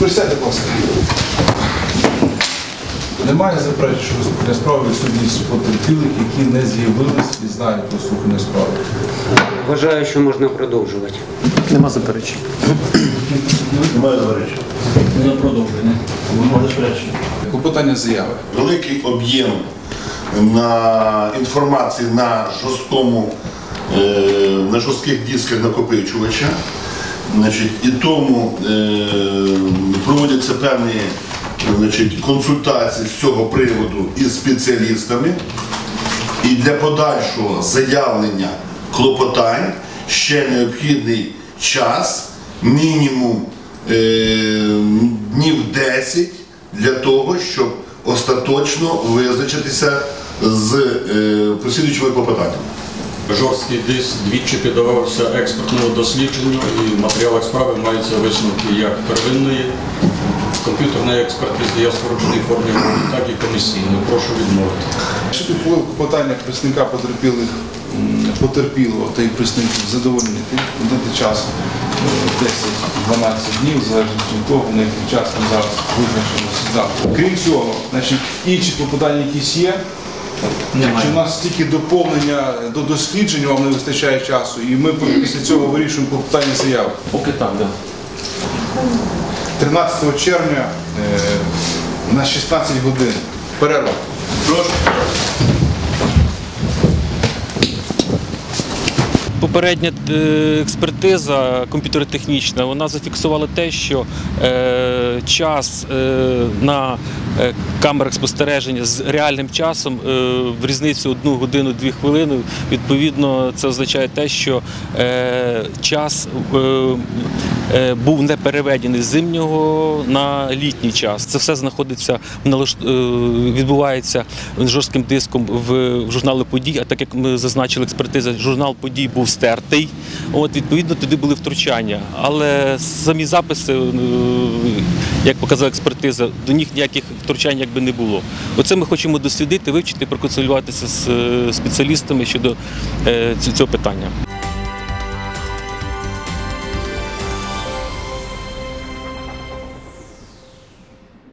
Присядьте, будь ласка. Немає заперечень, що слухання справи відсутність потерпілих, які не з'явились і знають про слухання справи. Вважаю, що можна продовжувати. Нема заперечень. Немає заперечень. За продовження. Немає заперечень. Клопотання заяви. Великий об'єм на інформації на жорсткому, е, на жорстких дисках накопичувача. Значить, і тому е, проводяться певні значить, консультації з цього приводу із спеціалістами. І для подальшого заявлення клопотань ще необхідний час, мінімум е, днів 10 для того, щоб остаточно визначитися з е, послідуючими клопотаннями. Жорсткий диск двічі піддавався експертному дослідженню і в матеріалах справи маються висновки як первинної комп'ютерної експертизи, я в скороченій формі, так і комісійної. Прошу відмовити. Що було клопотання представника потерпілих, потерпілого та і представників задоволені дати час е, 10-12 днів, в залежності від того, на який час ми зараз визначимо завтра. Крім цього, значить, інші клопотання якісь є. Чи у нас тільки доповнення до досліджень вам не вистачає часу, і ми після цього вирішуємо питання заяви. Поки так, так. 13 червня е, на 16 годин. Перерва. Прошу. Попередня е, експертиза комп'ютеротехнічна вона зафіксувала те, що е, час е, на камерах спостереження з реальним часом в різницю одну годину дві хвилини. Відповідно, це означає те, що час був не переведений з зимнього на літній час. Це все знаходиться відбувається жорстким диском в, журналі подій. А так як ми зазначили експертиза, журнал подій був стертий. От відповідно туди були втручання. Але самі записи, е, як показала експертиза, до них ніяких втручань якби не було. Оце ми хочемо дослідити, вивчити, проконсультуватися з е, спеціалістами щодо е, цього питання.